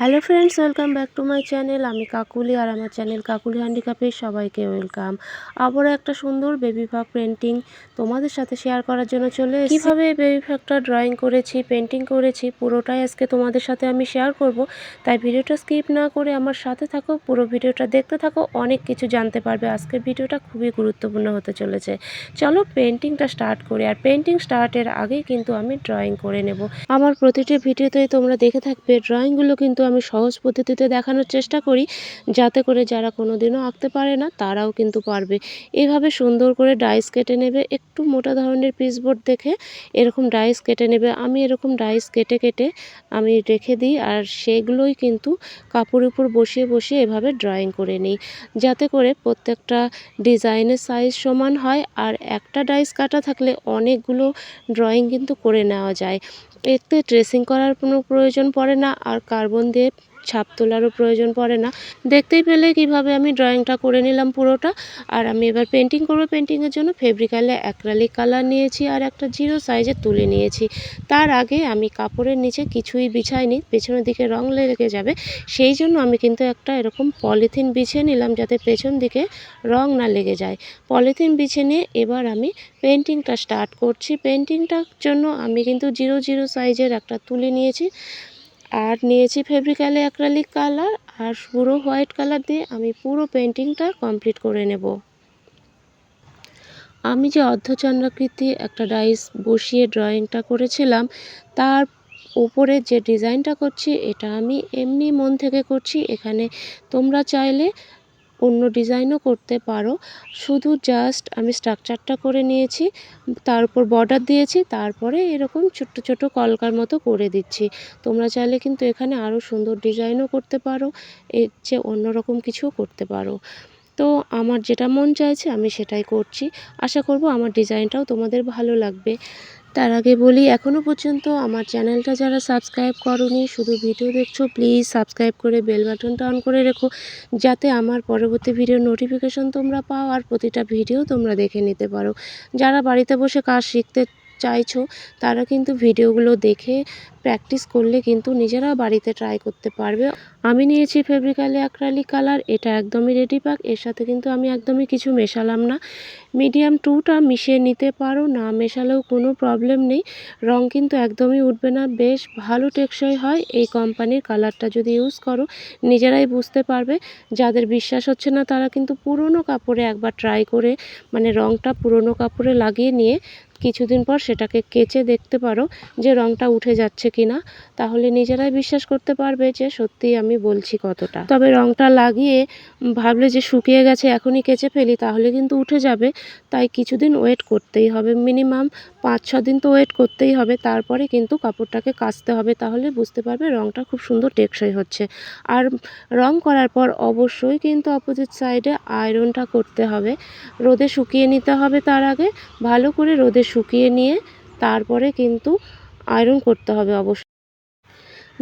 Hello friends, welcome back to my channel. আমি কাকুলি আর আমার channel Kakuli হ্যান্ডিক্রাফ্টে সবাইকে ওয়েলকাম। আবারও একটা সুন্দর বেবি ভাগ পেন্টিং তোমাদের সাথে শেয়ার করার জন্য চলে কীভাবে বেবি ভাগটা ড্রয়িং করেছি, পেন্টিং করেছি, পুরোটাই আজকে তোমাদের সাথে আমি শেয়ার করব। তাই ভিডিওটা স্কিপ না করে আমার সাথে থাকো, পুরো ভিডিওটা দেখতে থাকো, অনেক কিছু জানতে পারবে। আজকের ভিডিওটা খুবই গুরুত্বপূর্ণ হতে চলেছে। চলো পেন্টিংটা স্টার্ট করি। আর পেন্টিং স্টার্টের আগেই কিন্তু আমি ড্রয়িং করে নেব। আমার প্রতিটি ভিডিওতেই তোমরা দেখে থাকবে, ড্রয়িংগুলো কিন্তু আমি সহজ পদ্ধতিতে দেখানোর চেষ্টা করি, যাতে করে যারা কোনো দিনও আঁকতে পারে না, তারাও কিন্তু পারবে। এভাবে সুন্দর করে ডাইস কেটে নেবে, একটু মোটা ধরনের পিসবোর্ড দেখে এরকম ডাইস কেটে নেবে। আমি এরকম ডাইস কেটে কেটে আমি রেখে দিই, আর সেগুলোই কিন্তু কাপড়ের উপর বসিয়ে বসিয়ে এভাবে ড্রয়িং করে নিই, যাতে করে প্রত্যেকটা ডিজাইনের সাইজ সমান হয়, আর একটা ডাইস কাটা থাকলে অনেকগুলো ড্রয়িং কিন্তু করে নেওয়া যায়। এতে ড্রেসিং করার কোনো প্রয়োজন পড়ে না আর কার্বন দিয়ে ছাপ তোলারও প্রয়োজন পড়ে না। দেখতেই পেলে কীভাবে আমি ড্রয়িংটা করে নিলাম পুরোটা। আর আমি এবার পেন্টিং করব। পেন্টিংয়ের জন্য ফেব্রিকালে অ্যাক্রালিক কালার নিয়েছি আর একটা জিরো সাইজের তুলে নিয়েছি। তার আগে আমি কাপড়ের নিচে কিছুই বিছাইনি। পেছনের দিকে রং লেগে যাবে। সেই জন্য আমি কিন্তু একটা এরকম পলিথিন বিছিয়ে নিলাম যাতে পেছন দিকে রং না লেগে যায়। পলিথিন বিছিয়ে নিয়ে এবার আমি পেন্টিংটা স্টার্ট করছি। পেন্টিংটার জন্য আমি কিন্তু জিরো জিরো সাইজের একটা তুলে নিয়েছি। আর নিয়েছি ফেব্রিক্যালে অ্যাক্রালিক কালার আর পুরো হোয়াইট কালার দিয়ে আমি পুরো পেন্টিংটা কমপ্লিট করে নেব। আমি যে অর্ধচন্দ্রাকৃতি একটা ডাইস বসিয়ে ড্রয়িংটা করেছিলাম, তার উপরে যে ডিজাইনটা করছি, এটা আমি এমনি মন থেকে করছি। এখানে তোমরা চাইলে অন্য ডিজাইনও করতে পারো। শুধু জাস্ট আমি স্ট্রাকচারটা করে নিয়েছি, তার উপর বর্ডার দিয়েছি, তারপরে এরকম ছোট্ট ছোট কলকার মতো করে দিচ্ছি। তোমরা চাইলে কিন্তু এখানে আরও সুন্দর ডিজাইনও করতে পারো, এর চেয়ে অন্যরকম কিছুও করতে পারো। তো আমার যেটা মন চাইছে আমি সেটাই করছি। আশা করব আমার ডিজাইনটাও তোমাদের ভালো লাগবে। তার আগে বলি এখনও পর্যন্ত আমার চ্যানেলটা যারা সাবস্ক্রাইব করনি, শুধু ভিডিও দেখছ প্লিজ সাবস্ক্রাইব করে বেল বাটনটা অন করে রেখো, যাতে আমার পরবর্তী ভিডিও নোটিফিকেশন তোমরা পাও আর প্রতিটা ভিডিও তোমরা দেখে নিতে পারো। যারা বাড়িতে বসে কাজ শিখতে চাইছো, তারা কিন্তু ভিডিওগুলো দেখে প্র্যাকটিস করলে কিন্তু নিজেরা বাড়িতে ট্রাই করতে পারবে। আমি নিয়েছি ফেব্রিকালে অ্যাক্রালিক কালার এটা একদমই রেডি পাক এর সাথে কিন্তু আমি একদমই কিছু মেশালাম না। মিডিয়াম টুটা মিশিয়ে নিতে পারো, না মেশালেও কোনো প্রবলেম নেই, রং কিন্তু একদমই উঠবে না। বেশ ভালো টেকসই হয় এই কোম্পানির কালারটা যদি ইউজ করো, নিজেরাই বুঝতে পারবে। যাদের বিশ্বাস হচ্ছে না, তারা কিন্তু পুরনো কাপড়ে একবার ট্রাই করে মানে রংটা পুরনো কাপড়ে লাগিয়ে নিয়ে কিছুদিন পর সেটাকে কেচে দেখতে পারো যে রংটা উঠে যাচ্ছে কি না তাহলে নিজেরাই বিশ্বাস করতে পারবে যে সত্যিই আমি বলছি কতটা। তবে রংটা লাগিয়ে ভাবলে যে শুকিয়ে গেছে এখনই কেচে ফেলি, তাহলে কিন্তু উঠে যাবে। তাই কিছুদিন ওয়েট করতেই হবে। মিনিমাম পাঁচ, ছ দিন তো ওয়েট করতেই হবে। তারপরে কিন্তু কাপড়টাকে কাচতে হবে। তাহলে বুঝতে পারবে রংটা খুব সুন্দর টেকসই হচ্ছে। আর রং করার পর অবশ্যই কিন্তু অপোজিট সাইডে আয়রনটা করতে হবে। রোদে শুকিয়ে নিতে হবে তার আগে। ভালো করে রোদে শুকিয়ে নিয়ে তারপরে কিন্তু আয়রন করতে হবে অবশ্যই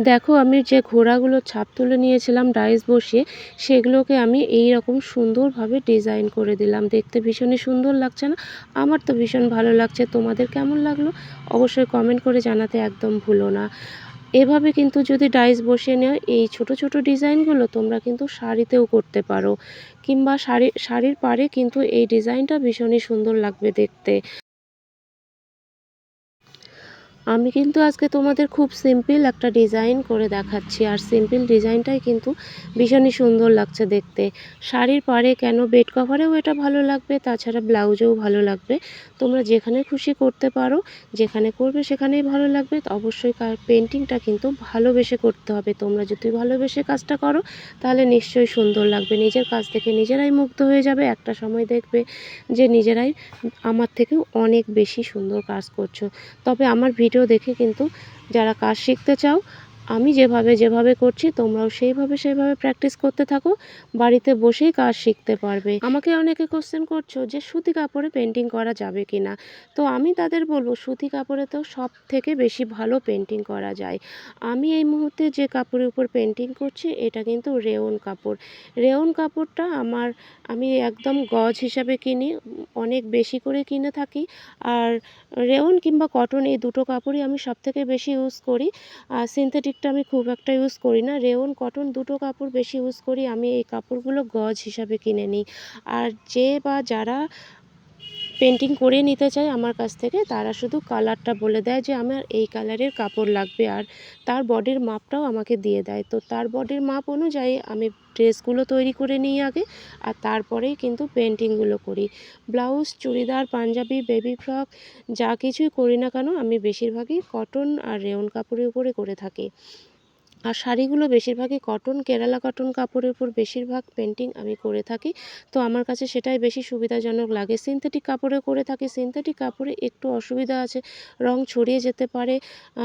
দেখো আমি যে ঘোড়াগুলো ছাপ তুলে নিয়েছিলাম ডাইস বসিয়ে, সেগুলোকে আমি এই রকম সুন্দরভাবে ডিজাইন করে দিলাম। দেখতে ভীষণই সুন্দর লাগছে না? আমার তো ভীষণ ভালো লাগছে। তোমাদের কেমন লাগল? অবশ্যই কমেন্ট করে জানাতে একদম ভুলো না। এভাবে কিন্তু যদি ডাইস বসিয়ে নেও, এই ছোট ছোট ডিজাইনগুলো তোমরা কিন্তু শাড়িতেও করতে পারো। কিংবা শাড়ি, শাড়ির পাড়ে কিন্তু এই ডিজাইনটা ভীষণই সুন্দর লাগবে দেখতে। আমি কিন্তু আজকে তোমাদের খুব সিম্পল একটা ডিজাইন করে দেখাচ্ছি। আর সিম্পল ডিজাইনটাই কিন্তু ভীষণই সুন্দর লাগছে দেখতে। শাড়ির পাড়ে কেন বেড কভারেও এটা ভালো লাগবে, তাছাড়া ব্লাউজেও ভালো লাগবে। তোমরা যেখানে খুশি করতে পারো, যেখানে করবে সেখানেই ভালো লাগবে। অবশ্যই পেন্টিংটা কিন্তু ভালোবেসে করতে হবে। তোমরা যদি ভালোবেসে কাজটা করো, তাহলে নিশ্চয়ই সুন্দর লাগবে। নিজের কাজ থেকে নিজেরাই মুগ্ধ হয়ে যাবে। একটা সময় দেখবে যে নিজেরাই আমার থেকেও অনেক বেশি সুন্দর কাজ করছ। তবে আমার ভিডিও ভিডিও দেখে কিন্তু যারা কাজ শিখতে চাও আমি যেভাবে যেভাবে করছি, তোমরাও সেইভাবে সেইভাবে প্র্যাকটিস করতে থাকো। বাড়িতে বসেই কাজ শিখতে পারবে। আমাকে অনেকে কোশ্চেন করছ যে, সুতি কাপড়ে পেন্টিং করা যাবে কি না তো আমি তাদের বলব, সুতি কাপড়ে তো সব থেকে বেশি ভালো পেন্টিং করা যায়। আমি এই মুহূর্তে যে কাপড়ের উপর পেন্টিং করছি, এটা কিন্তু রেওন কাপড়। রেওন কাপড়টা আমার, আমি একদম গজ হিসাবে কিনি, অনেক বেশি করে কিনে থাকি। আর রেওন কিংবা কটন এই দুটো কাপড়ই আমি সব থেকে বেশি ইউজ করি। আর সিনথেটিক সিনথেটিকটা আমি খুব একটা ইউজ করি না। রেওন, কটন দুটো কাপড় বেশি ইউজ করি, আমি এই কাপড়গুলো গজ হিসাবে কিনে নিই। আর যে বা যারা পেন্টিং করে নিতে চায় আমার কাছ থেকে, তারা শুধু কালারটা বলে দেয় যে, আমার এই কালারের কাপড় লাগবে। আর তার বডির মাপটাও আমাকে দিয়ে দেয়। তো তার বডির মাপ অনুযায়ী আমি ড্রেসগুলো তৈরি করে নিই আগে, আর তারপরেই কিন্তু পেন্টিংগুলো করি। Blouse, churidar, panjabi, baby frock, যা কিছুই করি না কেন, আমি বেশিরভাগই কটন আর রেওন কাপড়ের উপরে করে থাকি। আর শাড়িগুলো বেশিরভাগই কটন কেরালা কটন কাপড়ের উপর বেশিরভাগ পেন্টিং আমি করে থাকি। তো আমার কাছে সেটাই বেশি সুবিধাজনক লাগে। সিনথেটিক কাপড়ে করে থাকি। সিনথেটিক কাপড়ে একটু অসুবিধা আছে। রং ছড়িয়ে যেতে পারে।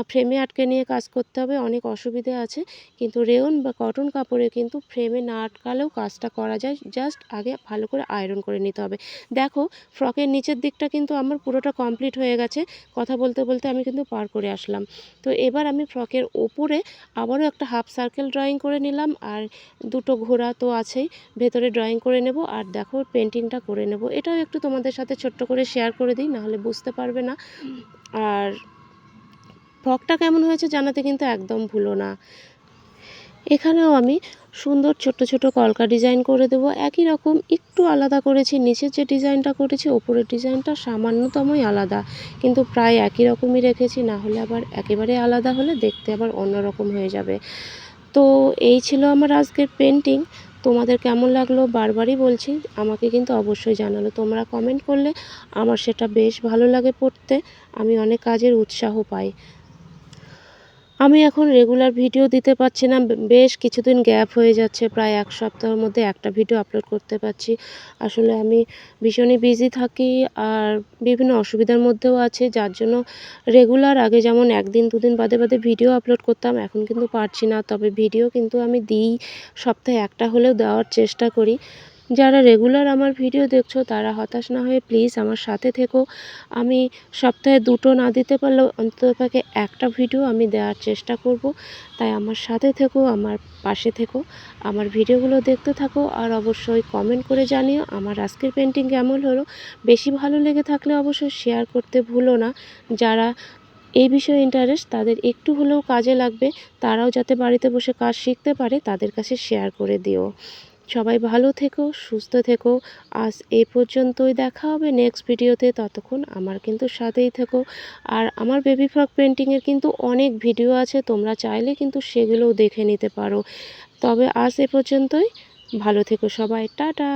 ফ্রেমে আটকে নিয়ে কাজ করতে হবে, অনেক অসুবিধে আছে। কিন্তু রেওন বা কটন কাপড়ে কিন্তু ফ্রেমে না আটকালেও কাজটা করা যায়। জাস্ট আগে ভালো করে আয়রন করে নিতে হবে। দেখো ফ্রকের নিচের দিকটা কিন্তু আমার পুরোটা কমপ্লিট হয়ে গেছে। কথা বলতে বলতে আমি কিন্তু পার করে আসলাম। তো এবার আমি ফ্রকের ওপরে আবারও একটা হাফ সার্কেল ড্রয়িং করে নিলাম, আর দুটো ঘোড়া তো আছেই, ভেতরে ড্রয়িং করে নেব, আর দেখো পেন্টিংটা করে নেব। এটাও একটু তোমাদের সাথে ছোট্ট করে শেয়ার করে দিই, নাহলে বুঝতে পারবে না। আর ফ্রকটা কেমন হয়েছে জানাতে কিন্তু একদম ভুলো না। এখানেও আমি সুন্দর ছোট্ট ছোট কলকা ডিজাইন করে দেবো। একই রকম একটু আলাদা করেছি, নিচের যে ডিজাইনটা করেছি, ওপরের ডিজাইনটা সামান্যতমই আলাদা। কিন্তু প্রায় একই রকমই রেখেছি, না হলে আবার একেবারে আলাদা হলে দেখতে আবার অন্যরকম হয়ে যাবে। তো এই ছিল আমার আজকের পেন্টিং তোমাদের কেমন লাগল বারবারই বলছি, আমাকে কিন্তু অবশ্যই জানালো। তোমরা কমেন্ট করলে আমার সেটা বেশ ভালো লাগে পড়তে। আমি অনেক কাজের উৎসাহ পাই। আমি এখন রেগুলার ভিডিও দিতে পারছি না। বেশ কিছুদিন গ্যাপ হয়ে যাচ্ছে, প্রায় এক সপ্তাহের মধ্যে একটা ভিডিও আপলোড করতে পারছি। আসলে আমি ভীষণই বিজি থাকি আর বিভিন্ন অসুবিধার মধ্যেও আছে, যার জন্য রেগুলার আগে যেমন একদিন, দুদিন বাদে বাদে ভিডিও আপলোড করতাম, এখন কিন্তু পারছি না। তবে ভিডিও কিন্তু আমি দিই, সপ্তাহে একটা হলেও দেওয়ার চেষ্টা করি। যারা রেগুলার আমার ভিডিও দেখছ, তারা হতাশ না হয়ে প্লিজ আমার সাথে থেকো। আমি সপ্তাহে দুটো না দিতে পারলেও অন্ততপক্ষে একটা ভিডিও আমি দেওয়ার চেষ্টা করব। তাই আমার সাথে থেকো, আমার পাশে থেকো, আমার ভিডিওগুলো দেখতে থাকো আর অবশ্যই কমেন্ট করে জানিও আমার আজকের পেন্টিং কেমন হলো। বেশি ভালো লেগে থাকলে অবশ্যই শেয়ার করতে ভুলো না। যারা এই বিষয়ে ইন্টারেস্ট তাদের একটু হলেও কাজে লাগবে। তারাও যাতে বাড়িতে বসে কাজ শিখতে পারে, তাদের কাছে শেয়ার করে দিও। সবাই ভালো থেকো, সুস্থ থেকো। আজ এ পর্যন্তই দেখা হবে নেক্সট ভিডিওতে। ততক্ষণ আমার কিন্তু সাথেই থেকো। আর আমার বেবি ফ্রক পেন্টিংয়ের কিন্তু অনেক ভিডিও আছে, তোমরা চাইলে কিন্তু সেগুলোও দেখে নিতে পারো। তবে আজ এ পর্যন্তই। ভালো থেকো সবাই। টাটা!